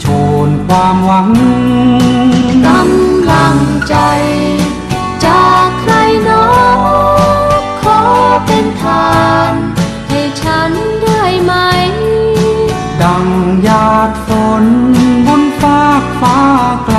โชนความหวังกำลังใจ จากใครหนอขอเป็นทาน ให้ฉันได้ไหม ดังหยาดฝนบนฟากฟ้าไกล